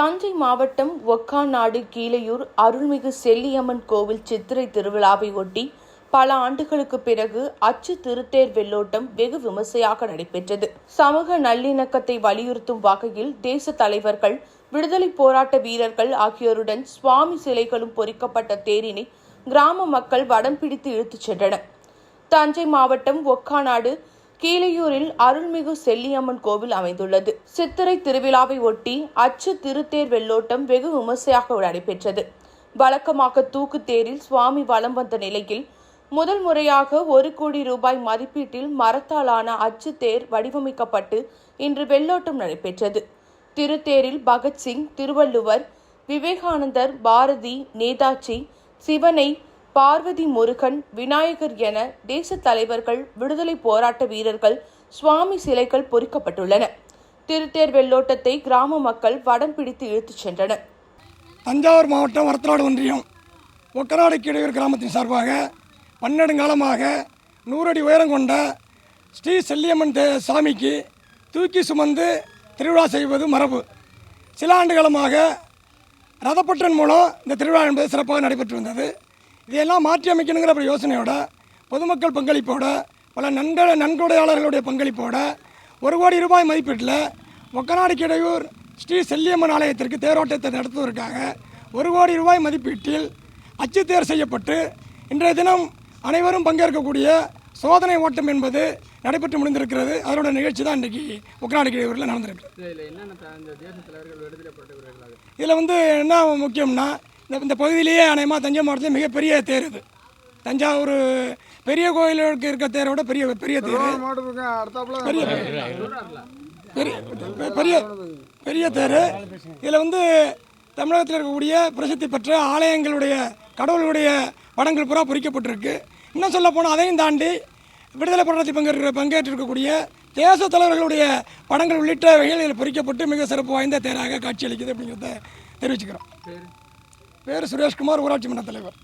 தஞ்சை மாவட்டம் ஒக்காநாடு கீழையூர் அருள்மிகு செல்லியம்மன் கோவில் சித்திரை திருவிழாவை ஒட்டி பல ஆண்டுகளுக்கு பிறகு அச்சு திருத்தேர் வெள்ளோட்டம் வெகு விமர்சையாக நடைபெற்றது. சமூக நல்லிணக்கத்தை வலியுறுத்தும் வகையில் தேச தலைவர்கள் விடுதலை போராட்ட வீரர்கள் ஆகியோருடன் சுவாமி சிலைகளும் பொறிக்கப்பட்ட தேரினை கிராம மக்கள் வடம் பிடித்து இழுத்துச் சென்றனர். தஞ்சை மாவட்டம் ஒக்காநாடு கீழையூரில் அருள்மிகு செல்லியம்மன் கோவில் அமைந்துள்ளது. சித்திரை திருவிழாவை ஒட்டி அச்சு திருத்தேர் வெள்ளோட்டம் வெகு விமர்சையாக நடைபெற்றது வழக்கமாக தூக்கு தேரில் சுவாமி வலம் வந்த நிலையில் முதல் முறையாக ஒரு கோடி ரூபாய் மதிப்பீட்டில் மரத்தாலான அச்சு தேர் வடிவமைக்கப்பட்டு இன்று வெள்ளோட்டம் நடைபெற்றது. திருத்தேரில் பகத்சிங் திருவள்ளுவர் விவேகானந்தர் பாரதி நேதாஜி சிவனை பார்வதி முருகன் விநாயகர் என தேச தலைவர்கள் விடுதலை போராட்ட வீரர்கள் சுவாமி சிலைகள் பொறிக்கப்பட்டுள்ளன. திருத்தேர் வெள்ளோட்டத்தை கிராம மக்கள் வடம் பிடித்து இழுத்துச் சென்றனர். தஞ்சாவூர் மாவட்டம் வரத்தநாடு ஒன்றியம். ஒக்கநாடு கீழையூர் கிராமத்தின் சார்பாக பன்னெடுங்காலமாக நூறடி உயரம் கொண்ட ஸ்ரீ செல்லியம்மன் தே சாமிக்கு தூக்கி சுமந்து திருவிழா செய்வது மரபு. சில ஆண்டுகாலமாக ரதப்பட்டன் ரதப்பற்றன் மூலம் இந்த திருவிழா என்பது சிறப்பாக நடைபெற்று வந்தது. இதையெல்லாம் மாற்றி அமைக்கணுங்கிற ஒரு யோசனையோட பொதுமக்கள் பங்களிப்போட பல நன்க நன்கொடையாளர்களுடைய பங்களிப்போட ஒரு கோடி ரூபாய் மதிப்பீட்டில் ஒக்கநாடு கிடையூர் ஸ்ரீ செல்லியம்மன் ஆலயத்திற்கு தேரோட்டத்தை நடத்துவதற்காக ஒரு கோடி ரூபாய் மதிப்பீட்டில் அச்சுத்தேர் செய்யப்பட்டு இன்றைய தினம் அனைவரும் பங்கேற்கக்கூடிய சோதனை ஓட்டம் என்பது நடைபெற்று முடிந்திருக்கிறது. அதோட நிகழ்ச்சி தான் இன்றைக்கி ஒக்கநாடு கிடையூரில் நடந்திருக்கு இதில் வந்து என்ன முக்கியம்னா இந்த இந்த பகுதியிலேயே அநேகமாக தஞ்சை மாவட்டத்தில் மிகப்பெரிய தேர் இது. தஞ்சாவூர் பெரிய கோயிலுக்கு இருக்க தேரை விட பெரிய பெரிய தேர். பெரிய பெரிய பெரிய பெரிய தேர். இதில் வந்து தமிழகத்தில் இருக்கக்கூடிய பிரசித்தி பெற்ற ஆலயங்களுடைய கடவுளுடைய படங்கள் பூரா பொறிக்கப்பட்டிருக்கு. இன்னும் சொல்ல போனால் அதையும் தாண்டி விடுதலை போராட்டத்தில் பங்கேற்க பங்கேற்றிருக்கக்கூடிய தேச தலைவர்களுடைய படங்கள் உள்ளிட்ட வகையில் இதில் பொறிக்கப்பட்டு மிக சிறப்பு வாய்ந்த தேராக காட்சியளிக்குது அப்படிங்கிறத தெரிவிச்சுக்கிறோம். பேர் சுரேஷ்குமார் ஊராட்சி மன்ற தலைவர்.